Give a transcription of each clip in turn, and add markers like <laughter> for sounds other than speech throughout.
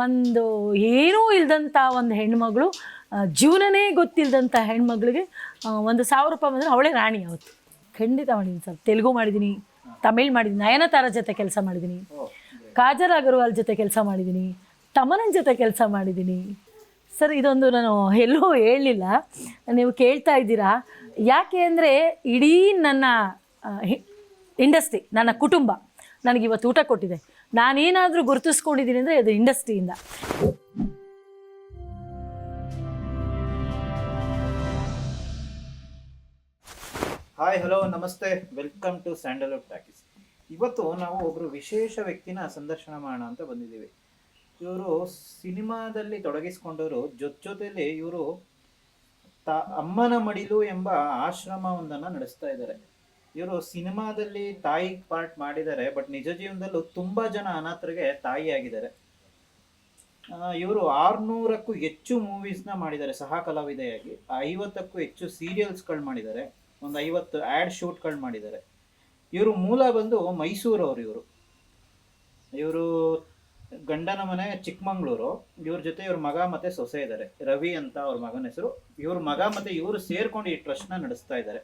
ಒಂದು ಏನೂ ಇಲ್ದಂಥ ಒಂದು ಹೆಣ್ಮಗಳು ಜೀವನನೇ ಗೊತ್ತಿಲ್ಲದಂಥ ಹೆಣ್ಮಗಳಿಗೆ ಒಂದು ಸಾವಿರ ರೂಪಾಯಿ ಬಂದರೆ ಅವಳೇ ರಾಣಿ ಅವತ್ತು. ಖಂಡಿತ ಮಾಡಿದ್ದೀನಿ ಸರ್. ತೆಲುಗು ಮಾಡಿದ್ದೀನಿ ತಮಿಳ್ ಮಾಡಿದ್ದೀನಿ ನಯನತಾರ ಜೊತೆ ಕೆಲಸ ಮಾಡಿದ್ದೀನಿ ಕಾಜಲ್ ಅಗರ್ವಾಲ್ ಜೊತೆ ಕೆಲಸ ಮಾಡಿದ್ದೀನಿ ತಮನನ್ ಜೊತೆ ಕೆಲಸ ಮಾಡಿದ್ದೀನಿ. ಸರ್ ಇದೊಂದು ನಾನು ಎಲ್ಲೂ ಹೇಳಲಿಲ್ಲ ನೀವು ಕೇಳ್ತಾ ಇದ್ದೀರಾ? ಯಾಕೆ ಅಂದರೆ ಇಡೀ ನನ್ನ ಇಂಡಸ್ಟ್ರಿ ನನ್ನ ಕುಟುಂಬ ನನಗೆ ಇವತ್ತು ಊಟ ಕೊಟ್ಟಿದೆ. ನಾನೇನಾದರೂ ಗುರುತಿಸ್ಕೊಂಡಿದ್ದೀನಿ ಅಂದರೆ ಅದು ಇಂಡಸ್ಟ್ರಿಯಿಂದ. ಹಾಯ್ ಹಲೋ ನಮಸ್ತೆ. ವೆಲ್ಕಮ್ ಟು ಸ್ಯಾಂಡಲ್ವುಡ್ ಟಾಕೀಸ್ ಇವತ್ತು ನಾವು ಒಬ್ಬರು ವಿಶೇಷ ವ್ಯಕ್ತಿನ ಸಂದರ್ಶನ ಮಾಡೋಣ ಅಂತ ಬಂದಿದ್ದೀವಿ. ಇವರು ಸಿನಿಮಾದಲ್ಲಿ ತೊಡಗಿಸ್ಕೊಂಡವರು, ಜೊತೆ ಜೊತೆಯಲ್ಲಿ ಇವರು ತ ಅಮ್ಮನ ಮಡಿಲು ಎಂಬ ಆಶ್ರಮವೊಂದನ್ನು ನಡೆಸ್ತಾ ಇದ್ದಾರೆ. ಇವರು ಸಿನಿಮಾದಲ್ಲಿ ತಾಯಿ ಪಾರ್ಟ್ ಮಾಡಿದ್ದಾರೆ ಬಟ್ ನಿಜ ಜೀವನದಲ್ಲೂ ತುಂಬಾ ಜನ ಅನಾಥರಿಗೆ ತಾಯಿಯಾಗಿದ್ದಾರೆ ಇವರು ಆರ್ನೂರಕ್ಕೂ ಹೆಚ್ಚು ಮೂವೀಸ್ನ ಮಾಡಿದ್ದಾರೆ ಸಹ ಕಲಾವಿದೆಯಾಗಿ ಐವತ್ತಕ್ಕೂ ಹೆಚ್ಚು ಸೀರಿಯಲ್ಸ್ಗಳು ಮಾಡಿದ್ದಾರೆ, ಒಂದು ಐವತ್ತು ಆ್ಯಡ್ ಶೂಟ್ಗಳು ಮಾಡಿದ್ದಾರೆ. ಇವರು ಮೂಲ ಬಂದು ಮೈಸೂರವರು ಇವರು. ಇವರು ಗಂಡನ ಮನೆ ಚಿಕ್ಕಮಂಗ್ಳೂರು, ಇವ್ರ ಜೊತೆ ಇವ್ರ ಮಗ ಮತ್ತೆ ಸೊಸೆ ಇದ್ದಾರೆ. ರವಿ ಅಂತ ಅವ್ರ ಮಗನ ಹೆಸರು. ಇವ್ರ ಮಗ ಮತ್ತೆ ಇವರು ಸೇರ್ಕೊಂಡು ಈ ಟ್ರಸ್ಟ್ನ ನಡೆಸ್ತಾ ಇದ್ದಾರೆ.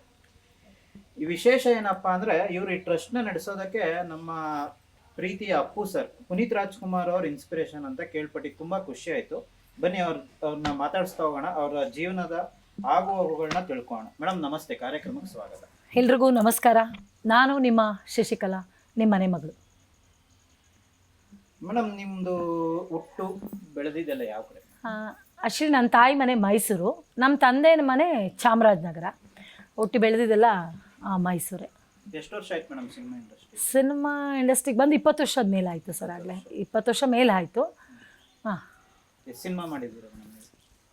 ಈ ವಿಶೇಷ ಏನಪ್ಪಾ ಅಂದ್ರೆ ಇವರು ಈ ಟ್ರಸ್ಟ್ನ ನಡೆಸೋದಕ್ಕೆ ನಮ್ಮ ಪ್ರೀತಿಯ ಅಪ್ಪು ಸರ್ ಪುನೀತ್ ರಾಜ್ಕುಮಾರ್ ಅವ್ರ ಇನ್ಸ್ಪಿರೇಷನ್ ಅಂತ ಕೇಳ್ಪಟ್ಟು ತುಂಬಾ ಖುಷಿ ಆಯ್ತು. ಬನ್ನಿ ಅವ್ರ ಅವ್ರನ್ನ ಮಾತಾಡಿಸ್ತಾ ಹೋಗೋಣ ಅವರ ಜೀವನದ ಆಗು ತಿಳ್ಕೋಣ ಮೇಡಮ್ ನಮಸ್ತೆ ಕಾರ್ಯಕ್ರಮಕ್ಕೆ ಸ್ವಾಗತ. ಎಲ್ರಿಗೂ ನಮಸ್ಕಾರ. ನಾನು ನಿಮ್ಮ ಶಶಿಕಲಾ ನಿಮ್ಮ ಮನೆ ಮಗಳು. ಮೇಡಮ್ ನಿಮ್ದು ಹುಟ್ಟು ಬೆಳೆದಿದ್ದೆಲ್ಲ ಯಾವ ಕಡೆ? ಅಶ್ವಿನಿ ನನ್ನ ತಾಯಿ ಮನೆ ಮೈಸೂರು ನಮ್ಮ ತಂದೆಯ ಮನೆ ಚಾಮರಾಜನಗರ. ಹುಟ್ಟಿ ಬೆಳೆದಿದ್ದೆಲ್ಲ ಮೈಸೂರೇ. ಎಷ್ಟು ವರ್ಷ ಆಯ್ತು ಮೇಡಮ್ ಸಿನಿಮಾ ಇಂಡಸ್ಟ್ರಿ? ಸಿನಿಮಾ ಇಂಡಸ್ಟ್ರಿಗೆ ಬಂದು ಇಪ್ಪತ್ತು ವರ್ಷದ ಮೇಲೆ ಆಯಿತು ಸರ್ ಆಗಲೇ. ಇಪ್ಪತ್ತು ವರ್ಷ ಮೇಲೆ ಆಯಿತು. ಹಾಂ. ಎಷ್ಟು ಸಿನಿಮಾ ಮಾಡಿದ್ದೀರ ಮೇಡಮ್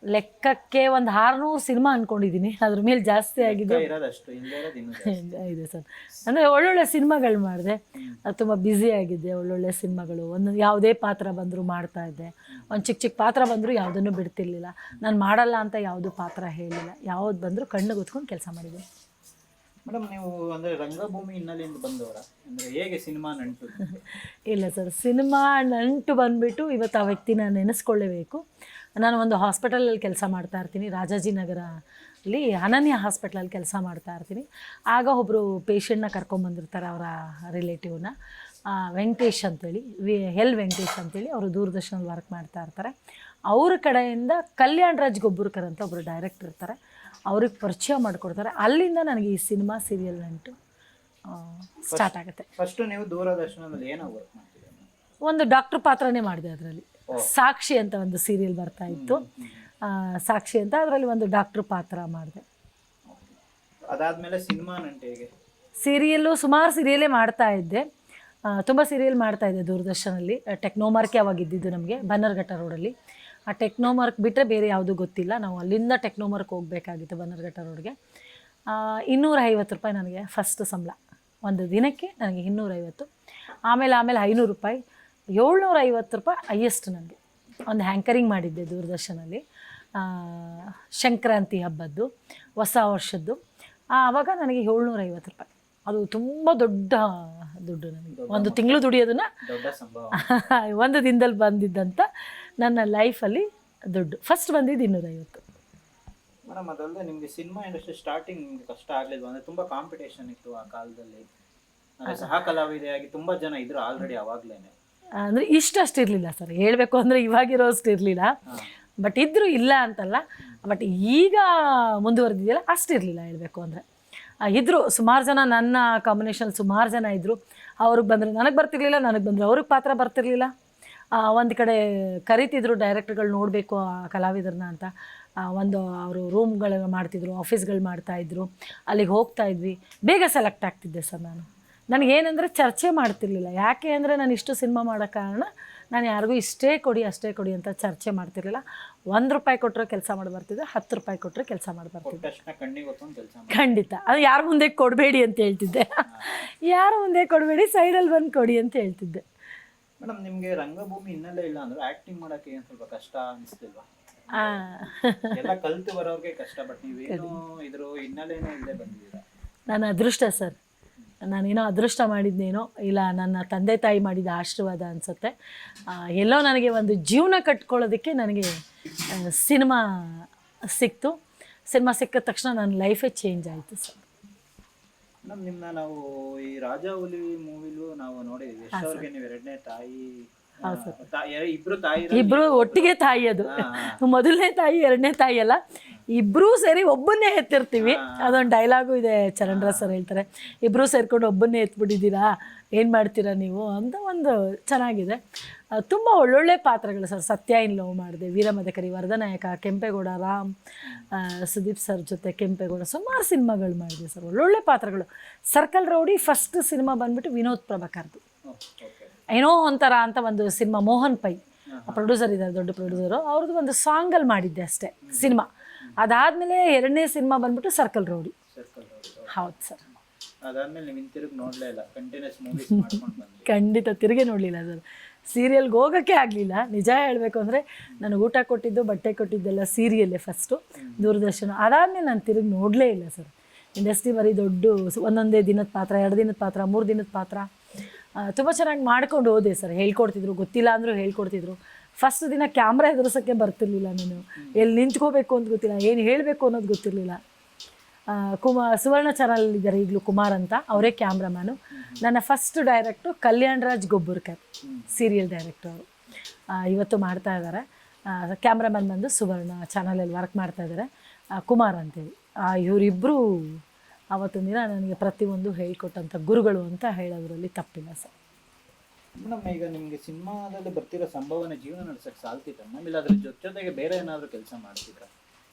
ಲೆಕ್ಕಕ್ಕೆ ಒಂದು ಆರುನೂರು ಸಿನಿಮಾ ಅಂದ್ಕೊಂಡಿದ್ದೀನಿ ಅದ್ರ ಮೇಲೆ ಜಾಸ್ತಿ ಆಗಿದೆ. ಇರೋದಷ್ಟು ಹಿಂದೆ ಇರೋದು ಇನ್ನೂ ಜಾಸ್ತಿ. ಇದೆ ಸರ್. ಅಂದರೆ ಒಳ್ಳೊಳ್ಳೆ ಸಿನಿಮಾಗಳು ಮಾಡಿದೆ. ಅದು ತುಂಬ ಬ್ಯುಸಿ ಆಗಿದೆ ಒಳ್ಳೊಳ್ಳೆ ಸಿನಿಮಾಗಳು. ಒಂದು ಯಾವುದೇ ಪಾತ್ರ ಬಂದರೂ ಮಾಡ್ತಾ ಇದ್ದೆ. ಒಂದು ಚಿಕ್ಕ ಚಿಕ್ಕ ಪಾತ್ರ ಬಂದರೂ ಯಾವುದನ್ನು ಬಿಡ್ತಿರ್ಲಿಲ್ಲ. ನಾನು ಮಾಡಲ್ಲ ಅಂತ ಯಾವುದು ಪಾತ್ರ ಹೇಳಿಲ್ಲ. ಯಾವ್ದು ಬಂದರೂ ಕಣ್ಣು ಗುತ್ಕೊಂಡು ಕೆಲಸ ಮಾಡಿದ್ದೀನಿ. ಮೇಡಮ್, ನೀವು ಅಂದ್ರೆ ರಂಗಭೂಮಿ ಹಿನ್ನೆಲೆಯಿಂದ ಬಂದವರ? ಅಂದ್ರೆ ಹೇಗೆ ಸಿನಿಮಾ ನಂಟು? ಇಲ್ಲ ಸರ್, ಸಿನಿಮಾ ನಂಟು ಬಂದುಬಿಟ್ಟು ಇವತ್ತು ಆ ವ್ಯಕ್ತಿನ ನೆನೆಸ್ಕೊಳ್ಳೇಬೇಕು. ನಾನು ಒಂದು ಹಾಸ್ಪಿಟಲಲ್ಲಿ ಕೆಲಸ ಮಾಡ್ತಾ ಇರ್ತೀನಿ ರಾಜಾಜಿನಗರಲ್ಲಿ ಅನನ್ಯ ಹಾಸ್ಪಿಟ್ಲಲ್ಲಿ ಕೆಲಸ ಮಾಡ್ತಾ ಇರ್ತೀನಿ. ಆಗ ಒಬ್ಬರು ಪೇಷಂಟ್ನ ಕರ್ಕೊಂಬಂದಿರ್ತಾರೆ ಅವರ ರಿಲೇಟಿವ್ನ ವೆಂಕಟೇಶ್ ಅಂತೇಳಿ, ವಿ, ಎಲ್ ವೆಂಕಟೇಶ್ ಅಂತೇಳಿ ಅವರು ದೂರದರ್ಶನಲ್ಲಿ ವರ್ಕ್ ಮಾಡ್ತಾ ಇರ್ತಾರೆ. ಅವ್ರ ಕಡೆಯಿಂದ ಕಲ್ಯಾಣ್ ರಾಜ್ ಗೊಬ್ಬರ್ಕರ್ ಅಂತ ಒಬ್ಬರು ಡೈರೆಕ್ಟರ್ ಇರ್ತಾರೆ. ಅವ್ರಿಗೆ ಪರಿಚಯ ಮಾಡಿಕೊಡ್ತಾರೆ. ಅಲ್ಲಿಂದ ನನಗೆ ಈ ಸಿನಿಮಾ ಸೀರಿಯಲ್ ನಂಟು ಸ್ಟಾರ್ಟ್ ಆಗುತ್ತೆ. ಫಸ್ಟ್ ನೀವು ದೂರದರ್ಶನದಲ್ಲಿ ಏನೋ ವರ್ಕ್ ಮಾಡ್ತೀರಿ ಒಂದು ಡಾಕ್ಟರ್ ಪಾತ್ರನೇ ಮಾಡಿದೆ ಅದರಲ್ಲಿ. ಸಾಕ್ಷಿ ಅಂತ ಒಂದು ಸೀರಿಯಲ್ ಬರ್ತಾ ಇತ್ತು. ಸಾಕ್ಷಿ ಅಂತ ಅದರಲ್ಲಿ ಒಂದು ಡಾಕ್ಟರ್ ಪಾತ್ರ ಮಾಡಿದೆ. ಅದಾದ್ಮೇಲೆ ಸಿನಿಮಾ ಸೀರಿಯಲ್ಲು ಸುಮಾರು ಸೀರಿಯಲೇ ಮಾಡ್ತಾ ಇದ್ದೆ. ತುಂಬ ಸೀರಿಯಲ್ ಮಾಡ್ತಾ ಇದ್ದೆ ದೂರದರ್ಶನಲ್ಲಿ. ಟೆಕ್ನೋಮಾರ್ಕೆ ಅವಾಗ ಇದ್ದಿದ್ದು ನಮಗೆ? ಬನ್ನರ್ಘಟ್ಟ ರೋಡಲ್ಲಿ ಆ ಟೆಕ್ನೋಮಾರ್ಕ್ ಬಿಟ್ಟರೆ ಬೇರೆ ಯಾವುದೂ ಗೊತ್ತಿಲ್ಲ. ನಾವು ಅಲ್ಲಿಂದ ಟೆಕ್ನೋಮಾರ್ಕ್ ಹೋಗಬೇಕಾಗಿತ್ತು ಬನ್ನರ್ಘಟ್ಟ ರೋಡ್ಗೆ ಇನ್ನೂರ ಐವತ್ತು ರೂಪಾಯಿ ನನಗೆ ಫಸ್ಟ್ ಸಂಬಳ. ಒಂದು ದಿನಕ್ಕೆ ನನಗೆ ಇನ್ನೂರೈವತ್ತು. ಆಮೇಲೆ ಆಮೇಲೆ ಐನೂರು ರೂಪಾಯಿ. ಏಳ್ನೂರ ಐವತ್ತು ರೂಪಾಯಿ ಹೈಯೆಸ್ಟ್ ನನಗೆ ಒಂದು ಹ್ಯಾಂಕರಿಂಗ್ ಮಾಡಿದ್ದೆ ದೂರದರ್ಶನಲ್ಲಿ. ಸಂಕ್ರಾಂತಿ ಹಬ್ಬದ್ದು, ಹೊಸ ವರ್ಷದ್ದು. ಆವಾಗ ನನಗೆ ಏಳ್ನೂರ ಐವತ್ತು ರೂಪಾಯಿ. ಅದು ತುಂಬ ದೊಡ್ಡ ದುಡ್ಡು ನನಗೆ ಒಂದು ತಿಂಗಳು ದುಡಿಯೋದನ್ನ <laughs> ಒಂದು ದಿನದಲ್ಲಿ ಬಂದಿದ್ದಂಥ ನನ್ನ ಲೈಫಲ್ಲಿ ದುಡ್ಡು. ಫಸ್ಟ್ ಬಂದಿದ್ದು ಇನ್ನೂರೈವತ್ತು. ಮೇಡಮ್ ಅದಲ್ಲದೆ ನಿಮಗೆ ಸಿನಿಮಾ ಇಂಡಸ್ಟ್ರಿ ಸ್ಟಾರ್ಟಿಂಗ್ ನಿಮ್ಗೆ ಕಷ್ಟ ಆಗಲಿಲ್ಲ ಅಂದರೆ ತುಂಬ ಕಾಂಪಿಟೇಷನ್ ಇತ್ತು ಆ ಕಾಲದಲ್ಲಿ. ಸಹ ಕಲಾವಿದೆಯಾಗಿ ತುಂಬ ಜನ ಇದ್ರು ಆಲ್ರೆಡಿ ಅವಾಗಲೇ ಅಂದರೆ ಇಷ್ಟು ಅಷ್ಟು ಇರಲಿಲ್ಲ ಸರ್ ಹೇಳಬೇಕು ಅಂದರೆ ಇವಾಗಿರೋ ಅಷ್ಟು ಇರಲಿಲ್ಲ. ಬಟ್ ಇದ್ದರೂ ಇಲ್ಲ ಅಂತಲ್ಲ. ಬಟ್ ಈಗ ಮುಂದುವರೆದಿದೆಯಲ್ಲ ಅಷ್ಟು ಇರಲಿಲ್ಲ ಹೇಳಬೇಕು ಅಂದರೆ. ಇದ್ದರು ಸುಮಾರು ಜನ ನನ್ನ ಕಾಂಬಿನೇಷನ್ ಸುಮಾರು ಜನ ಇದ್ದರು ಅವ್ರಿಗೆ ಬಂದರೆ. ನನಗೆ ಬರ್ತಿರ್ಲಿಲ್ಲ, ನನಗೆ ಬಂದರೆ. ಅವ್ರಿಗೆ ಪಾತ್ರ ಬರ್ತಿರ್ಲಿಲ್ಲ. ಒಂದು ಕಡೆ ಕರಿತಿದ್ರು ಡೈರೆಕ್ಟರ್ಗಳು ನೋಡಬೇಕು ಆ ಕಲಾವಿದರನ್ನ ಅಂತ. ಒಂದು ಅವರು ರೂಮ್ಗಳು ಮಾಡ್ತಿದ್ರು ಆಫೀಸ್ಗಳು ಮಾಡ್ತಾಯಿದ್ರು ಅಲ್ಲಿಗೆ ಹೋಗ್ತಾ ಇದ್ವಿ. ಬೇಗ ಸೆಲೆಕ್ಟ್ ಆಗ್ತಿದ್ದೆ ಸರ್ ನಾನು. ನನಗೇನೆಂದರೆ ಚರ್ಚೆ ಮಾಡ್ತಿರ್ಲಿಲ್ಲ. ಯಾಕೆ ಅಂದರೆ ನಾನು ಇಷ್ಟು ಸಿನಿಮಾ ಮಾಡೋ ಕಾರಣ ನಾನು ಯಾರಿಗೂ ಇಷ್ಟೇ ಕೊಡಿ ಅಷ್ಟೇ ಕೊಡಿ ಅಂತ ಚರ್ಚೆ ಮಾಡ್ತಿರಲಿಲ್ಲ. ಒಂದು ರೂಪಾಯಿ ಕೊಟ್ಟರೆ ಕೆಲಸ ಮಾಡಿ ಬರ್ತಿದ್ದೆ ಹತ್ತು ರೂಪಾಯಿ ಕೊಟ್ಟರೆ ಕೆಲಸ ಮಾಡಿ ಬರ್ತಿದ್ದೆ ಖಂಡಿತ. ಅದು ಯಾರು ಮುಂದೆ ಕೊಡಬೇಡಿ ಅಂತ ಹೇಳ್ತಿದ್ದೆ. ಯಾರು ಮುಂದೆ ಕೊಡಬೇಡಿ ಸೈಡಲ್ಲಿ ಬಂದು ಕೊಡಿ ಅಂತ ಹೇಳ್ತಿದ್ದೆ. ಮೇಡಮ್ ನಿಮಗೆ ರಂಗಭೂಮಿ ಹಿನ್ನೆಲೆ ಇಲ್ಲ ಅಂದ್ರೆ ಆಕ್ಟಿಂಗ್ ಮಾಡೋಕೆ ಏನು ಸ್ವಲ್ಪ ಕಷ್ಟ ಅನಿಸ್ತಿಲ್ವಾ? ಎಲ್ಲ ಕಲ್ತು ಬರೋರ್ಗೆ ಕಷ್ಟ ಬಟ್ ನೀವೇನು ಇದ್ರ ಹಿನ್ನೆಲೆನೇ ಇಲ್ಲದೆ ಬಂದಿದ್ದೀರಾ? ನನ್ನ ಅದೃಷ್ಟ ಸರ್. ನಾನೇನೋ ಅದೃಷ್ಟ ಮಾಡಿದ್ನೇನೋ ಇಲ್ಲ ನನ್ನ ತಂದೆ ತಾಯಿ ಮಾಡಿದ ಆಶೀರ್ವಾದ ಅನಿಸುತ್ತೆ. ಎಲ್ಲೋ ನನಗೆ ಒಂದು ಜೀವನ ಕಟ್ಕೊಳ್ಳೋದಕ್ಕೆ ನನಗೆ ಸಿನಿಮಾ ಸಿಕ್ತು. ಸಿನಿಮಾ ಸಿಕ್ಕಿದ ತಕ್ಷಣ ನನ್ನ ಲೈಫೇ ಚೇಂಜ್ ಆಯಿತು ಸರ್. ನಿಮ್ಮನ್ನ ನಾವು ಈ ರಾಜಾ ಹುಲಿ ಮೂವಿಲು ನಾವು ಅವ್ರಿಗೆ ನೀವು ಎರಡನೇ ತಾಯಿ ಇಬ್ರು ಇಬ್ರು ಒಟ್ಟಿಗೆ ತಾಯಿ ಅದು. ಮೊದಲನೇ ತಾಯಿ ಎರಡನೇ ತಾಯಿ ಅಲ್ಲ. ಇಬ್ರೂ ಸೇರಿ ಒಬ್ಬನ್ನೇ ಎತ್ತಿರ್ತೀವಿ. ಅದೊಂದು ಡೈಲಾಗು ಇದೆ ಚರಣ್ರ ಸರ್ ಹೇಳ್ತಾರೆ. ಇಬ್ರು ಸೇರ್ಕೊಂಡು ಒಬ್ಬನ್ನೇ ಎತ್ಬಿಟ್ಟಿದ್ದೀರಾ? ಏನು ಮಾಡ್ತೀರಾ ನೀವು? ಅಂತ ಒಂದು ಚೆನ್ನಾಗಿದೆ. ತುಂಬ ಒಳ್ಳೊಳ್ಳೆ ಪಾತ್ರಗಳು ಸರ್ ಸತ್ಯ ಇನ್ ಲವ್ ಮಾಡಿದೆ. ವೀರಮದಕರಿ ವರದನಾಯಕ ಕೆಂಪೇಗೌಡ ರಾಮ್ ಸುದೀಪ್ ಸರ್ ಜೊತೆ ಕೆಂಪೇಗೌಡ ಸುಮಾರು ಸಿನಿಮಾಗಳು ಮಾಡಿದೆ ಸರ್ ಒಳ್ಳೊಳ್ಳೆ ಪಾತ್ರಗಳು. ಸರ್ಕಲ್ ರೌಡಿ ಫಸ್ಟ್ ಸಿನಿಮಾ ಬಂದ್ಬಿಟ್ಟು ವಿನೋದ್ ಪ್ರಭಾಕರ್ದು. ಏನೋ ಒಂಥರ ಅಂತ ಒಂದು ಸಿನಿಮಾ ಮೋಹನ್ ಪೈ. ಪ್ರೊಡ್ಯೂಸರ್ ಇದ್ದಾರೆ ದೊಡ್ಡ ಪ್ರೊಡ್ಯೂಸರು ಅವ್ರದ್ದು ಒಂದು ಸಾಂಗಲ್ಲಿ ಮಾಡಿದ್ದೆ ಅಷ್ಟೇ ಸಿನಿಮಾ. ಅದಾದಮೇಲೆ ಎರಡನೇ ಸಿನಿಮಾ ಬಂದ್ಬಿಟ್ಟು ಸರ್ಕಲ್ ರೌಡಿ ಹೌದು. ಸರ್. <laughs> ಖಂಡಿತ ತಿರುಗಿ ನೋಡಲಿಲ್ಲ ಸರ್. ಸೀರಿಯಲ್ಗೆ ಹೋಗೋಕ್ಕೆ ಆಗಲಿಲ್ಲ. ನಿಜ ಹೇಳಬೇಕು ಅಂದರೆ ನನಗೆ ಊಟ ಕೊಟ್ಟಿದ್ದು ಬಟ್ಟೆ ಕೊಟ್ಟಿದ್ದೆಲ್ಲ ಸೀರಿಯಲ್ಲೇ ಫಸ್ಟು ದೂರದರ್ಶನ. ಅದಾದಮೇಲೆ ನಾನು ತಿರುಗಿ ನೋಡಲೇ ಇಲ್ಲ ಸರ್. ಇಂಡಸ್ಟ್ರಿ ಬರೀ ದೊಡ್ಡ ಒಂದೊಂದೇ ದಿನದ ಪಾತ್ರ ಎರಡು ದಿನದ ಪಾತ್ರ ಮೂರು ದಿನದ ಪಾತ್ರ. ತುಂಬ ಚೆನ್ನಾಗಿ ಮಾಡ್ಕೊಂಡು ಹೋದೆ ಸರ್. ಹೇಳ್ಕೊಡ್ತಿದ್ರು. ಗೊತ್ತಿಲ್ಲ ಅಂದರೂ ಹೇಳ್ಕೊಡ್ತಿದ್ರು. ಫಸ್ಟ್ ದಿನ ಕ್ಯಾಮ್ರಾ ಎದುರಿಸೋಕ್ಕೆ ಬರ್ತಿರ್ಲಿಲ್ಲ ನಾನು. ಎಲ್ಲಿ ನಿಂತ್ಕೋಬೇಕು ಅಂತ ಗೊತ್ತಿಲ್ಲ. ಏನು ಹೇಳಬೇಕು ಅನ್ನೋದು ಗೊತ್ತಿರಲಿಲ್ಲ. ಕುಮಾರ್ ಸುವರ್ಣ ಚಾನಲ್ ಇದ್ದಾರೆ ಈಗಲೂ ಕುಮಾರ್ ಅಂತ. ಅವರೇ ಕ್ಯಾಮ್ರಾಮ್ಯಾನು ನನ್ನ first direct Kalyan Raj Gobbarkar serial director ಅವರು. ಇವತ್ತು ಮಾಡ್ತಾ ಇದ್ದಾರೆ. ಕ್ಯಾಮ್ರಾಮನ್ ಬಂದು ಸುವರ್ಣ ಚಾನಲಲ್ಲಿ ವರ್ಕ್ ಮಾಡ್ತಾ ಇದ್ದಾರೆ. ಕುಮಾರ್ ಅಂತೇಳಿ. ಇವರಿಬ್ಬರು ಆವತ್ತಿನ ದಿನ ನನಗೆ ಪ್ರತಿಯೊಂದು ಹೇಳಿಕೊಟ್ಟಂಥ ಗುರುಗಳು ಅಂತ ಹೇಳೋದ್ರಲ್ಲಿ ತಪ್ಪಿಲ್ಲ ಸರ್. ಮೇಡಮ್ ಈಗ ನಿಮಗೆ ಸಿನಿಮಾದಲ್ಲಿ ಬರ್ತಿರೋ ಸಂಭವನೆ ಜೀವನ ನಡೆಸಕ್ಕೆ ಸಾಲ್ತಿತ್ತ ಮೇಡಮ್? ಇಲ್ಲ ಅದ್ರ ಜೊತೆಗೆ ಬೇರೆ ಏನಾದರೂ ಕೆಲಸ ಮಾಡ್ತಿದ್ರ?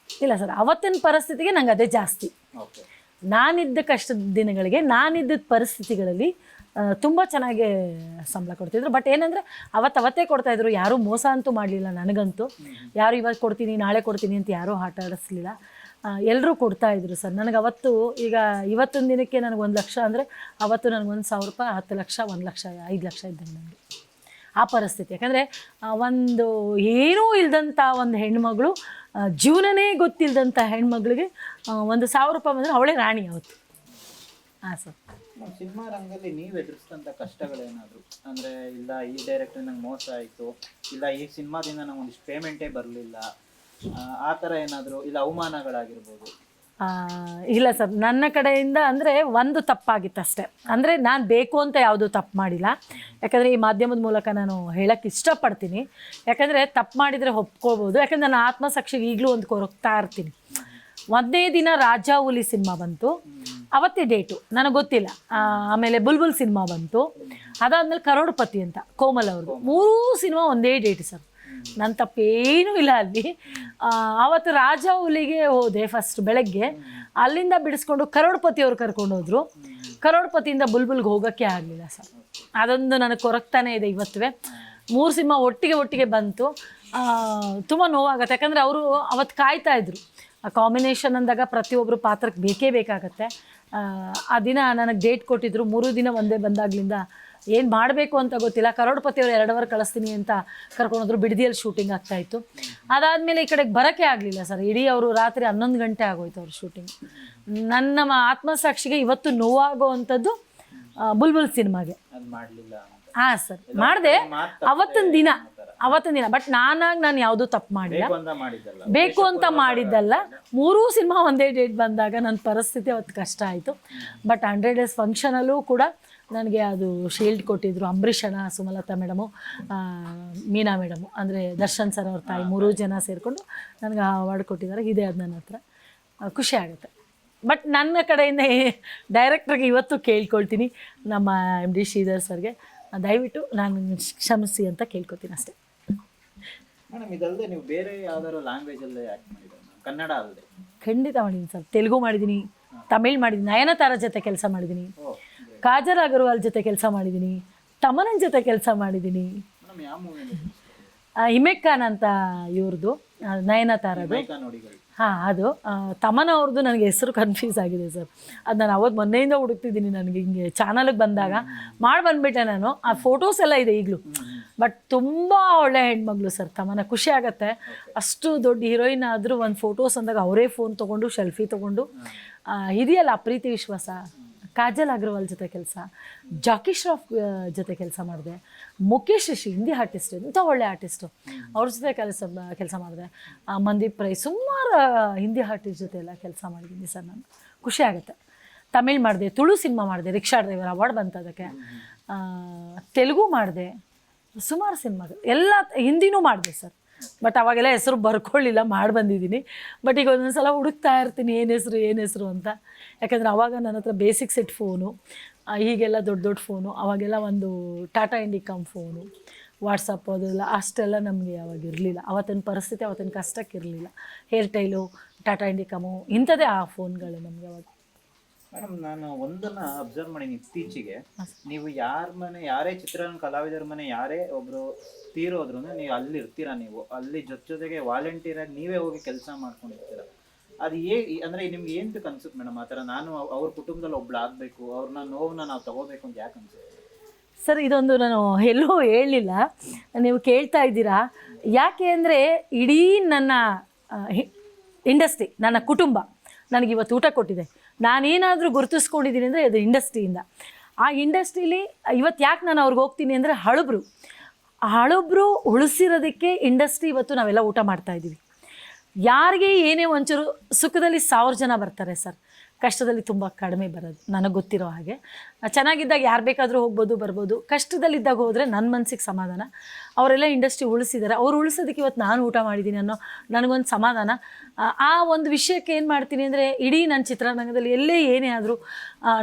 ಇಲ್ಲ ಸರ್ ಅವತ್ತಿನ ಪರಿಸ್ಥಿತಿಗೆ ನಂಗೆ ಅದೇ ಜಾಸ್ತಿ. ಓಕೆ. ನಾನಿದ್ದ ಕಷ್ಟದ ದಿನಗಳಿಗೆ ನಾನಿದ್ದ ಪರಿಸ್ಥಿತಿಗಳಲ್ಲಿ ತುಂಬ ಚೆನ್ನಾಗಿ ಸಂಬಳ ಕೊಡ್ತಿದ್ರು. ಬಟ್ ಏನಂದರೆ ಅವತ್ತು ಅವತ್ತೇ ಕೊಡ್ತಾಯಿದ್ರು ಯಾರೂ ಮೋಸ ಅಂತೂ ಮಾಡಲಿಲ್ಲ ನನಗಂತೂ. ಯಾರು ಇವಾಗ ಕೊಡ್ತೀನಿ ನಾಳೆ ಕೊಡ್ತೀನಿ ಅಂತ ಯಾರೂ ಆಟ ಆಡಿಸ್ಲಿಲ್ಲ. ಎಲ್ಲರೂ ಕೊಡ್ತಾ ಇದ್ರು ಸರ್. ನನಗೆ ಅವತ್ತು ಈಗ ಇವತ್ತೊಂದು ದಿನಕ್ಕೆ ನನಗೆ ಒಂದು ಲಕ್ಷ ಅಂದರೆ ಅವತ್ತು ನನಗೊಂದು ಸಾವಿರ ರೂಪಾಯಿ, ಹತ್ತು ಲಕ್ಷ, ಒಂದು ಲಕ್ಷ, ಐದು ಲಕ್ಷ ಇದ್ದಂಗೆ ನನಗೆ. ಆ ಪರಿಸ್ಥಿತಿ. ಯಾಕಂದರೆ ಒಂದು ಏನೂ ಇಲ್ಲದಂಥ ಒಂದು ಹೆಣ್ಮಗಳು ಜೀವನನೇ ಗೊತ್ತಿಲ್ಲದಂಥ ಹೆಣ್ಮಗಳಿಗೆ ಒಂದು ಸಾವಿರ ರೂಪಾಯಿ ಬಂದರೆ ಅವಳೇ ರಾಣಿ ಅವತ್ತು. ಹಾಂ ಸರ್. ಸಿನಿಮಾ ರಂಗದಲ್ಲಿ ನೀವು ಎದುರಿಸಿದಂಥ ಕಷ್ಟಗಳೇನಾದರೂ? ಅಂದರೆ, ಇಲ್ಲ, ಈ ಡೈರೆಕ್ಟರ್ ನಂಗೆ ಮೋಸ ಆಯಿತು, ಇಲ್ಲ, ಈ ಸಿನಿಮಾದಿಂದ ನಂಗೆ ಒಂದಿಷ್ಟು ಪೇಮೆಂಟೇ ಬರಲಿಲ್ಲ ಆ ಥರ ಏನಾದ್ರು, ಇಲ್ಲ ಅವಮಾನಗಳಾಗಿರ್ಬೋದು? ಇಲ್ಲ ಸರ್, ನನ್ನ ಕಡೆಯಿಂದ ಅಂದರೆ ಒಂದು ತಪ್ಪಾಗಿತ್ತು ಅಷ್ಟೇ. ಅಂದರೆ ನಾನು ಬೇಕು ಅಂತ ಯಾವುದೂ ತಪ್ಪು ಮಾಡಿಲ್ಲ. ಯಾಕಂದರೆ ಈ ಮಾಧ್ಯಮದ ಮೂಲಕ ನಾನು ಹೇಳಕ್ಕೆ ಇಷ್ಟಪಡ್ತೀನಿ. ಯಾಕಂದರೆ ತಪ್ಪು ಮಾಡಿದರೆ ಒಪ್ಕೋಬೋದು. ಯಾಕಂದರೆ ನಾನು ಆತ್ಮಸಾಕ್ಷಿಗೆ ಈಗಲೂ ಒಂದು ಕೊರಗ್ತಾ ಇರ್ತೀನಿ. ಒಂದೇ ದಿನ ರಾಜಾ ಹುಲಿ ಸಿನಿಮಾ ಬಂತು. ಅವತ್ತೇ ಡೇಟು, ನನಗೆ ಗೊತ್ತಿಲ್ಲ. ಆಮೇಲೆ ಬುಲ್ಬುಲ್ ಸಿನಿಮಾ ಬಂತು. ಅದಾದಮೇಲೆ ಕರೋಡ್ಪತಿ ಅಂತ, ಕೋಮಲ್ ಅವ್ರದ್ದು ಮೂರೂ ಸಿನಿಮಾ ಒಂದೇ ಡೇಟ್ ಸರ್. ನನ್ನ ತಪ್ಪೇನೂ ಇಲ್ಲ ಅಲ್ಲಿ. ಆವತ್ತು ರಾಜ ಹುಲಿಗೆ ಹೋದೆ ಫಸ್ಟ್ ಬೆಳಗ್ಗೆ. ಅಲ್ಲಿಂದ ಬಿಡಿಸ್ಕೊಂಡು ಕರೋಡ್ಪತಿ ಅವ್ರು ಕರ್ಕೊಂಡು ಹೋದ್ರು. ಕರೋಡ್ಪತಿಯಿಂದ ಬುಲ್ಬುಲ್ಗೆ ಹೋಗೋಕ್ಕೆ ಆಗಲಿಲ್ಲ ಸರ್ ಅದೊಂದು ನನಗೆ ಕೊರಗ್ತಾನೆ ಇದೆ ಇವತ್ತುವೆ. ಮೂರು ಸಿಂಹ ಒಟ್ಟಿಗೆ ಒಟ್ಟಿಗೆ ಬಂತು. ತುಂಬ ನೋವಾಗುತ್ತೆ. ಯಾಕಂದರೆ ಅವರು ಅವತ್ತು ಕಾಯ್ತಾ ಇದ್ರು. ಆ ಕಾಂಬಿನೇಷನ್ ಅಂದಾಗ ಪ್ರತಿಯೊಬ್ಬರು ಪಾತ್ರಕ್ಕೆ ಬೇಕೇ ಬೇಕಾಗತ್ತೆ. ಆ ದಿನ ನನಗೆ ಡೇಟ್ ಕೊಟ್ಟಿದ್ರು. ಮೂರು ದಿನ ಒಂದೇ ಬಂದಾಗ್ಲಿಂದ ಏನು ಮಾಡಬೇಕು ಅಂತ ಗೊತ್ತಿಲ್ಲ. ಕರೋಡ್ಪತಿಯವರು ಎರಡು ಅವರ್ ಕಳಿಸ್ತೀನಿ ಅಂತ ಕರ್ಕೊಂಡೋದ್ರು ಬಿಡದಿಯಲ್ಲಿ ಶೂಟಿಂಗ್ ಆಗ್ತಾಯಿತ್ತು ಅದಾದಮೇಲೆ ಈ ಕಡೆಗೆ ಬರೋಕ್ಕೆ ಆಗಲಿಲ್ಲ ಸರ್. ಇಡೀ ಅವರು ರಾತ್ರಿ ಹನ್ನೊಂದು ಗಂಟೆ ಆಗೋಯ್ತು ಅವ್ರ ಶೂಟಿಂಗ್ ನನ್ನ ಆತ್ಮಸಾಕ್ಷಿಗೆ ಇವತ್ತು ನೋವಾಗೋ ಅಂಥದ್ದು ಬುಲ್ಬುಲ್ ಸಿನಿಮಾಗೆ. ಹಾಂ ಸರ್. ಮಾಡಿದೆ. ಅವತ್ತಿನ ದಿನ ಅವತ್ತಿನ ದಿನ. ಬಟ್ ನಾನಾಗಿ ನಾನು ಯಾವುದೂ ತಪ್ಪು ಮಾಡಿಲ್ಲ. ಬೇಕು ಅಂತ ಮಾಡಿದ್ದಲ್ಲ. ಬೇಕು ಅಂತ ಮಾಡಿದ್ದಲ್ಲ. ಮೂರೂ ಸಿನಿಮಾ ಒಂದೇ ಡೇಟ್ ಬಂದಾಗ ನನ್ನ ಪರಿಸ್ಥಿತಿ ಅವತ್ತು ಕಷ್ಟ ಆಯಿತು. ಬಟ್ ಹಂಡ್ರೆಡ್ ಡೇಸ್ ಫಂಕ್ಷನಲ್ಲೂ ಕೂಡ ನನಗೆ ಅದು ಶೀಲ್ಡ್ ಕೊಟ್ಟಿದ್ದರು ಅಂಬರೀಷಣ ಸುಮಲತಾ ಮೇಡಮು ಮೀನಾ ಮೇಡಮು ಅಂದರೆ ದರ್ಶನ್ ಸರ್ ಅವ್ರ ತಾಯಿ ಮೂರು ಜನ ಸೇರಿಕೊಂಡು ನನಗೆ ಆ ಅವಾರ್ಡ್ ಕೊಟ್ಟಿದ್ದಾರೆ ಇದೆ ಅದು ನನ್ನ ಹತ್ರ. ಖುಷಿ ಆಗುತ್ತೆ. ಬಟ್ ನನ್ನ ಕಡೆಯಿಂದ ಡೈರೆಕ್ಟ್ರಿಗೆ ಇವತ್ತು ಕೇಳ್ಕೊಳ್ತೀನಿ ನಮ್ಮ ಎಂ ಡಿ ಶ್ರೀಧರ್ ಸರ್ಗೆ ದಯವಿಟ್ಟು ನಾನು ಕ್ಷಮಿಸಿ ಅಂತ ಕೇಳ್ಕೊತೀನಿ ಅಷ್ಟೇ. ಮೇಡಮ್ ಇದಲ್ಲದೆ ನೀವು ಬೇರೆ ಯಾವ್ದಾದ್ರು ಮಾಡಿದ್ರೆ ಕನ್ನಡ ಅಲ್ಲದೆ ಖಂಡಿತ ಮಾಡಿದ್ದೀನಿ ಸರ್ ತೆಲುಗು ಮಾಡಿದ್ದೀನಿ ತಮಿಳ್ ಮಾಡಿದ್ದೀನಿ ನಯನತಾರ ಜೊತೆ ಕೆಲಸ ಮಾಡಿದ್ದೀನಿ. ಕಾಜಲ್ ಅಗರ್ವಾಲ್ ಜೊತೆ ಕೆಲಸ ಮಾಡಿದ್ದೀನಿ ತಮನನ್ ಜೊತೆ ಕೆಲಸ ಮಾಡಿದ್ದೀನಿ ಮೇಡಮ್ ಯಾವ ಮೂವಿ ಆ, ಖಾನ್ ಅಂತ ಇವ್ರದ್ದು ನಯನ ತಾರದು. ಹಾಂ ಅದು. ತಮನ ಅವ್ರದ್ದು ನನಗೆ ಹೆಸರು ಕನ್ಫ್ಯೂಸ್ ಆಗಿದೆ ಸರ್. ಅದು ನಾನು ಅವತ್ತು ಮೊನ್ನೆಯಿಂದ ಹುಡುಕ್ತಿದ್ದೀನಿ ನನಗೆ ಹಿಂಗೆ ಚಾನಲ್ಗೆ ಬಂದಾಗ. ಮಾಡಿ ಬಂದ್ಬಿಟ್ಟೆ ನಾನು. ಆ ಫೋಟೋಸ್ ಎಲ್ಲ ಇದೆ ಈಗಲೂ. ಬಟ್ ತುಂಬ ಒಳ್ಳೆ ಹೆಣ್ಮಗಳು ಸರ್ ತಮನ. ಖುಷಿ ಆಗುತ್ತೆ. ಅಷ್ಟು ದೊಡ್ಡ ಹೀರೋಯಿನ್ ಆದರೂ ಒಂದು ಫೋಟೋಸ್ ಅಂದಾಗ ಅವರೇ ಫೋನ್ ತೊಗೊಂಡು ಸೆಲ್ಫಿ ತೊಗೊಂಡು. ಇದೆಯಲ್ಲ ಪ್ರೀತಿ ವಿಶ್ವಾಸ? ಕಾಜಲ್ ಅಗ್ರವಾಲ್ ಜೊತೆ ಕೆಲಸ, ಜಾಕಿ ಶ್ರಾಫ್ ಜೊತೆ ಕೆಲಸ ಮಾಡಿದೆ ಮುಖೇಶ್ ಶಶಿ, ಹಿಂದಿ ಆರ್ಟಿಸ್ಟ್ ಇಂಥ ಒಳ್ಳೆ ಆರ್ಟಿಸ್ಟು ಅವ್ರ ಜೊತೆ ಕೆಲಸ ಕೆಲಸ ಮಾಡಿದೆ. ಮಂದೀಪ್ ರೈ, ಸುಮಾರು ಹಿಂದಿ ಆರ್ಟಿಸ್ಟ್ ಜೊತೆ ಎಲ್ಲ ಕೆಲಸ ಮಾಡಿದ್ದೀನಿ ಸರ್ ನಾನು. ಖುಷಿ ಆಗುತ್ತೆ. ತಮಿಳ್ ಮಾಡಿದೆ, ತುಳು ಸಿನಿಮಾ ಮಾಡಿದೆ, ರಿಕ್ಷಾ ಡ್ರೈವರ್ ಅವಾರ್ಡ್ ಬಂತು ಅದಕ್ಕೆ. ತೆಲುಗು ಮಾಡಿದೆ, ಸುಮಾರು ಸಿನಿಮಾಗಳು. ಎಲ್ಲ, ಹಿಂದಿನೂ ಮಾಡಿದೆ ಸರ್. ಬಟ್ ಅವಾಗೆಲ್ಲ ಹೆಸರು ಬರ್ಕೊಳ್ಳಿಲ್ಲ, ಮಾಡಿ ಬಂದಿದ್ದೀನಿ. ಬಟ್ ಈಗ ಒಂದೊಂದು ಸಲ ಹುಡುಕ್ತಾ ಇರ್ತೀನಿ, ಏನು ಹೆಸರು ಏನು ಹೆಸರು ಅಂತ. ಯಾಕಂದರೆ ಅವಾಗ ನನ್ನ ಹತ್ರ ಬೇಸಿಕ್ ಸೆಟ್ ಫೋನು ಈಗೆಲ್ಲ ದೊಡ್ಡ ದೊಡ್ಡ ಫೋನು ಅವಾಗೆಲ್ಲ ಒಂದು ಟಾಟಾ ಇಂಡಿಕಾಮ್ ಫೋನು ವಾಟ್ಸಪ್ ಅದೆಲ್ಲ ಅಷ್ಟೆಲ್ಲ ನಮಗೆ ಅವಾಗ ಇರಲಿಲ್ಲ. ಅವತ್ತಿನ ಪರಿಸ್ಥಿತಿ, ಅವತ್ತಿನ ಕಷ್ಟಕ್ಕೆ ಇರಲಿಲ್ಲ. ಏರ್ಟೈಲು ಟಾಟಾ ಇಂಡಿಕಾಮು ಇಂಥದ್ದೇ ಆ ಫೋನ್ಗಳು ನಮಗೆ ಅವಾಗ. ಮೇಡಮ್ ನಾನು ಒಂದನ್ನ ಅಬ್ಸರ್ವ್ ಮಾಡೀನಿ ಇತ್ತೀಚೆಗೆ. ನೀವು ಯಾರ ಮನೆ ಯಾರೇ ಚಿತ್ರರಂಗ ಕಲಾವಿದರ ಮನೆ ಯಾರೇ ಒಬ್ರು ತೀರೋದ್ರು ನೀವು ಅಲ್ಲಿ ಇರ್ತೀರಾ ನೀವು? ಅಲ್ಲಿ ಜೊತೆ ಜೊತೆಗೆ ವಾಲಂಟಿಯರ್ ಆಗಿ ನೀವೇ ಹೋಗಿ ಕೆಲಸ ಮಾಡ್ಕೊಂಡಿರ್ತೀರಾ? ಅದು ಏ ಅಂದ್ರೆ ನಿಮ್ಗೆ ಏನ್ ಅನ್ಸುತ್ತೆ ಮೇಡಮ್ ಆ ಥರ ನಾನು ಅವ್- ಅವ್ರ ಕುಟುಂಬದಲ್ಲಿ ಒಬ್ಳು ಆಗ್ಬೇಕು ಅವ್ರನ್ನ ನೋವನ್ನ ನಾವು ತಗೋಬೇಕು ಅಂತ ಯಾಕೆ ಅನ್ಸುತ್ತೆ? ಸರ್ ಇದೊಂದು ನಾನು ಎಲ್ಲೂ ಹೇಳಲಿಲ್ಲ ನೀವು ಕೇಳ್ತಾ ಇದ್ದೀರಾ? ಯಾಕೆ ಅಂದರೆ ಇಡೀ ನನ್ನ ಇಂಡಸ್ಟ್ರಿ ನನ್ನ ಕುಟುಂಬ ನನಗೆ ಇವತ್ತು ಊಟ ಕೊಟ್ಟಿದೆ. ನಾನೇನಾದರೂ ಗುರುತಿಸ್ಕೊಂಡಿದ್ದೀನಿ ಅಂದರೆ ಅದು ಇಂಡಸ್ಟ್ರಿಯಿಂದ. ಆ ಇಂಡಸ್ಟ್ರೀಲಿ ಇವತ್ತು ಯಾಕೆ ನಾನು ಅವ್ರಿಗೆ ಹೋಗ್ತೀನಿ ಅಂದರೆ ಹಳಬ್ರು. ಹಳಬ್ರು ಉಳಿಸಿರೋದಕ್ಕೆ ಇಂಡಸ್ಟ್ರಿ ಇವತ್ತು ನಾವೆಲ್ಲ ಊಟ ಮಾಡ್ತಾ ಇದ್ದೀವಿ ಯಾರಿಗೆ ಏನೇ ಒಂಚೂರು ಸುಖದಲ್ಲಿ ಸಾವಿರ ಜನ ಬರ್ತಾರೆ ಸರ್. ಕಷ್ಟದಲ್ಲಿ ತುಂಬ ಕಡಿಮೆ ಬರೋದು ನನಗೆ ಗೊತ್ತಿರೋ ಹಾಗೆ. ಚೆನ್ನಾಗಿದ್ದಾಗ ಯಾರು ಬೇಕಾದರೂ ಹೋಗ್ಬೋದು ಬರ್ಬೋದು. ಕಷ್ಟದಲ್ಲಿದ್ದಾಗ ಹೋದರೆ ನನ್ನ ಮನಸ್ಸಿಗೆ ಸಮಾಧಾನ. ಅವರೆಲ್ಲ ಇಂಡಸ್ಟ್ರಿ ಉಳಿಸಿದ್ದಾರೆ ಅವ್ರು ಉಳಿಸೋದಕ್ಕೆ ಇವತ್ತು ನಾನು ಊಟ ಮಾಡಿದ್ದೀನಿ ಅನ್ನೋ ನನಗೊಂದು ಸಮಾಧಾನ. ಆ, ಒಂದು ವಿಷಯಕ್ಕೆ ಏನು ಮಾಡ್ತೀನಿ ಅಂದರೆ ಇಡೀ ನನ್ನ ಚಿತ್ರರಂಗದಲ್ಲಿ ಎಲ್ಲೇ ಏನೇ ಆದರೂ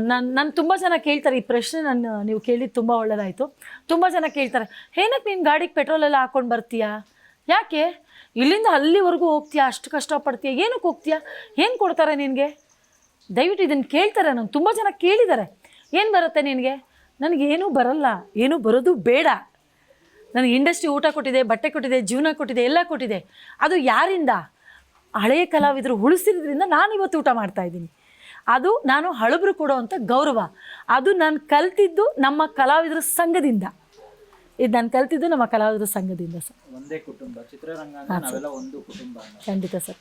ನಾನು ನಾನು ತುಂಬ ಜನ ಕೇಳ್ತಾರೆ ಈ ಪ್ರಶ್ನೆ ನಾನು ನೀವು ಕೇಳಿದ್ದು ತುಂಬ ಒಳ್ಳೆಯದಾಯಿತು ತುಂಬ ಜನ ಕೇಳ್ತಾರೆ ಏನಕ್ಕೆ ನೀನು ಗಾಡಿಗೆ ಪೆಟ್ರೋಲೆಲ್ಲ ಹಾಕ್ಕೊಂಡು ಬರ್ತೀಯಾ? ಯಾಕೆ? ಇಲ್ಲಿಂದ ಅಲ್ಲಿವರೆಗೂ ಹೋಗ್ತೀಯಾ? ಅಷ್ಟು ಕಷ್ಟಪಡ್ತೀಯಾ? ಏನಕ್ಕೆ ಹೋಗ್ತೀಯಾ? ಏನು ಕೊಡ್ತಾರೆ ನಿನಗೆ? ದಯವಿಟ್ಟು ಇದನ್ನು ಕೇಳ್ತಾರೆ ನಾನು ತುಂಬ ಜನ ಕೇಳಿದ್ದಾರೆ. ಏನು ಬರುತ್ತೆ ನಿನಗೆ? ನನಗೇನೂ ಬರಲ್ಲ ಏನೂ ಬರೋದು ಬೇಡ. ನನಗೆ ಇಂಡಸ್ಟ್ರಿ ಊಟ ಕೊಟ್ಟಿದೆ ಬಟ್ಟೆ ಕೊಟ್ಟಿದೆ ಜೀವನ ಕೊಟ್ಟಿದೆ ಎಲ್ಲ ಕೊಟ್ಟಿದೆ. ಅದು ಯಾರಿಂದ? ಹಳೆಯ ಕಲಾವಿದರು ಉಳಿಸಿರೋದ್ರಿಂದ ನಾನು ಇವತ್ತು ಊಟ ಮಾಡ್ತಾ ಇದ್ದೀನಿ. ಅದು ನಾನು ಹಳಬರು ಕೊಡೋವಂಥ ಗೌರವ. ಅದು ನಾನು ಕಲ್ತಿದ್ದು ನಮ್ಮ ಕಲಾವಿದರ ಸಂಘದಿಂದ. ಇದು ನಾನು ಕಲ್ತಿದ್ದು ನಮ್ಮ ಕಲಾವಿದರ ಸಂಘದಿಂದ ಸರ್. ಒಂದೇ ಕುಟುಂಬ ಚಿತ್ರರಂಗ ಒಂದು ಕುಟುಂಬ. ಖಂಡಿತ ಸರ್.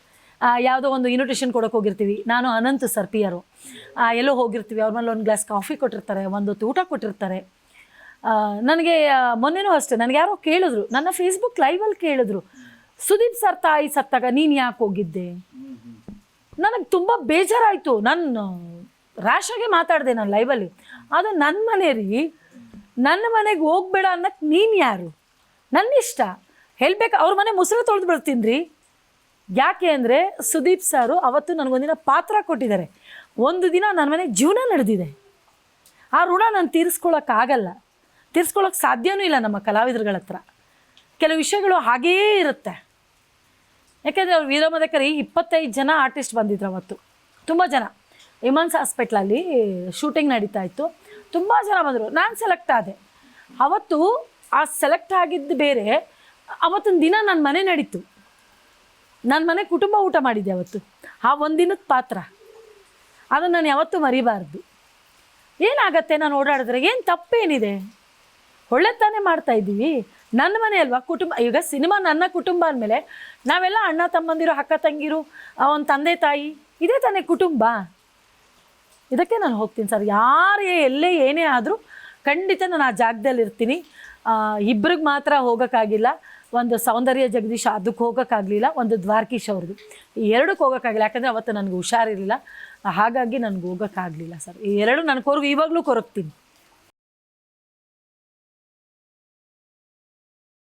ಯಾವುದೋ ಒಂದು ಇನ್ವಿಟೇಷನ್ ಕೊಡೋಕೆ ಹೋಗಿರ್ತೀವಿ. ನಾನು ಅನಂತ್ ಸರ್ ಪಿ ಆರು ಎಲ್ಲೋ ಹೋಗಿರ್ತೀವಿ. ಅವ್ರ ಮೇಲೆ ಒಂದು ಗ್ಲಾಸ್ ಕಾಫಿ ಕೊಟ್ಟಿರ್ತಾರೆ, ಒಂದು ಹೊತ್ತು ಊಟ ಕೊಟ್ಟಿರ್ತಾರೆ. ನನಗೆ ಮೊನ್ನೆನೂ ಅಷ್ಟೇ, ನನಗೆ ಯಾರೋ ಕೇಳಿದ್ರು. ನನ್ನ ಫೇಸ್ಬುಕ್ ಲೈವಲ್ಲಿ ಕೇಳಿದ್ರು. ಸುದೀಪ್ ಸರ್, ತಾಯಿ ಸತ್ತಾಗ ನೀನು ಯಾಕೆ ಹೋಗಿದ್ದೆ? ನನಗೆ ತುಂಬ ಬೇಜಾರಾಯಿತು. ನಾನು ರ್ಯಾಶಾಗೆ ಮಾತಾಡಿದೆ ನಾನು ಲೈವಲ್ಲಿ ಅದು ನನ್ನ ಮನೆ ರೀ. ನನ್ನ ಮನೆಗೆ ಹೋಗ್ಬೇಡ ಅನ್ನಕ್ಕೆ ನೀನು ಯಾರು? ನನ್ನ ಇಷ್ಟ ಹೇಳ್ಬೇಕು, ಅವ್ರ ಮನೆ ಮೊಸರು ತೊಳೆದು ಬಿಡ್ತೀನಿ ರೀ. ಯಾಕೆ ಅಂದರೆ ಸುದೀಪ್ ಸಾರು ಅವತ್ತು ನನಗೊಂದಿನ ಪಾತ್ರ ಕೊಟ್ಟಿದ್ದಾರೆ. ಒಂದು ದಿನ ನನ್ನ ಮನೆ ಜೀವನ ನಡೆದಿದೆ. ಆ ಋಣ ನಾನು ತೀರಿಸ್ಕೊಳ್ಳೋಕ್ಕಾಗಲ್ಲ ತೀರಿಸ್ಕೊಳ್ಳೋಕ್ಕೆ ಸಾಧ್ಯವೂ ಇಲ್ಲ ನಮ್ಮ ಕಲಾವಿದರುಗಳ ಹತ್ರ. ಕೆಲವು ವಿಷಯಗಳು ಹಾಗೇ ಇರುತ್ತೆ. ಯಾಕೆಂದರೆ ಅವ್ರು ವೀರಮದಕರಿ ಇಪ್ಪತ್ತೈದು ಜನ ಆರ್ಟಿಸ್ಟ್ ಬಂದಿದ್ರು ಅವತ್ತು. ತುಂಬ ಜನ. ವಿಮನ್ಸ್ ಹಾಸ್ಪಿಟ್ಲಲ್ಲಿ ಶೂಟಿಂಗ್ ನಡೀತಾ ಇತ್ತು. ತುಂಬ ಜನ ಬಂದರು. ನಾನು ಸೆಲೆಕ್ಟ್ ಆದೆ. ಅವತ್ತು ಆ ಸೆಲೆಕ್ಟ್ ಆಗಿದ್ದು ಬೇರೆ. ಅವತ್ತೊಂದು ದಿನ ನನ್ನ ಮನೆ ನಡೀತು. ನನ್ನ ಮನೆ ಕುಟುಂಬ ಊಟ ಮಾಡಿದ್ದೆ ಅವತ್ತು. ಆ ಒಂದಿನದ ಪಾತ್ರ. ಅದನ್ನು ನಾನು ಯಾವತ್ತೂ ಮರಿಬಾರ್ದು. ಏನಾಗತ್ತೆ ನಾನು ಓಡಾಡಿದ್ರೆ? ಏನು ತಪ್ಪೇನಿದೆ? ಒಳ್ಳೆ ತಾನೇ ಮಾಡ್ತಾ ಇದ್ದೀವಿ. ನನ್ನ ಮನೆ ಅಲ್ವಾ? ಕುಟುಂಬ, ಈಗ ಸಿನಿಮಾ ನನ್ನ ಕುಟುಂಬ ಅಂದಮೇಲೆ ನಾವೆಲ್ಲ ಅಣ್ಣ ತಮ್ಮಂದಿರು, ಅಕ್ಕ ತಂಗಿರು ಒಂದು ತಂದೆ ತಾಯಿ, ಇದೇ ತಾನೇ ಕುಟುಂಬ. ಇದಕ್ಕೆ ನಾನು ಹೋಗ್ತೀನಿ ಸರ್. ಯಾರೇ, ಎಲ್ಲೇ ಏನೇ ಆದರೂ ಖಂಡಿತ ನಾನು ಆ ಜಾಗದಲ್ಲಿ ಇರ್ತೀನಿ ಇಬ್ರಿಗೆ ಮಾತ್ರ ಹೋಗೋಕ್ಕಾಗಿಲ್ಲ. ಒಂದು ಸೌಂದರ್ಯ ಜಗದೀಶ ಅದಕ್ಕೆ ಹೋಗೋಕ್ಕಾಗಲಿಲ್ಲ, ಒಂದು ದ್ವಾರಕೀಶ್ ಅವ್ರದ್ದು. ಎರಡಕ್ಕೆ ಹೋಗೋಕ್ಕಾಗಲಿಲ್ಲ, ಯಾಕಂದರೆ ಅವತ್ತು ನನಗೆ ಹುಷಾರಿರಲಿಲ್ಲ. ಹಾಗಾಗಿ ನನಗೆ ಹೋಗೋಕ್ಕಾಗಲಿಲ್ಲ ಸರ್. ಈ ಎರಡು ನನ್ನ ಕೊರಗು ಇವಾಗಲೂ ಕೊರಗ್ತೀನಿ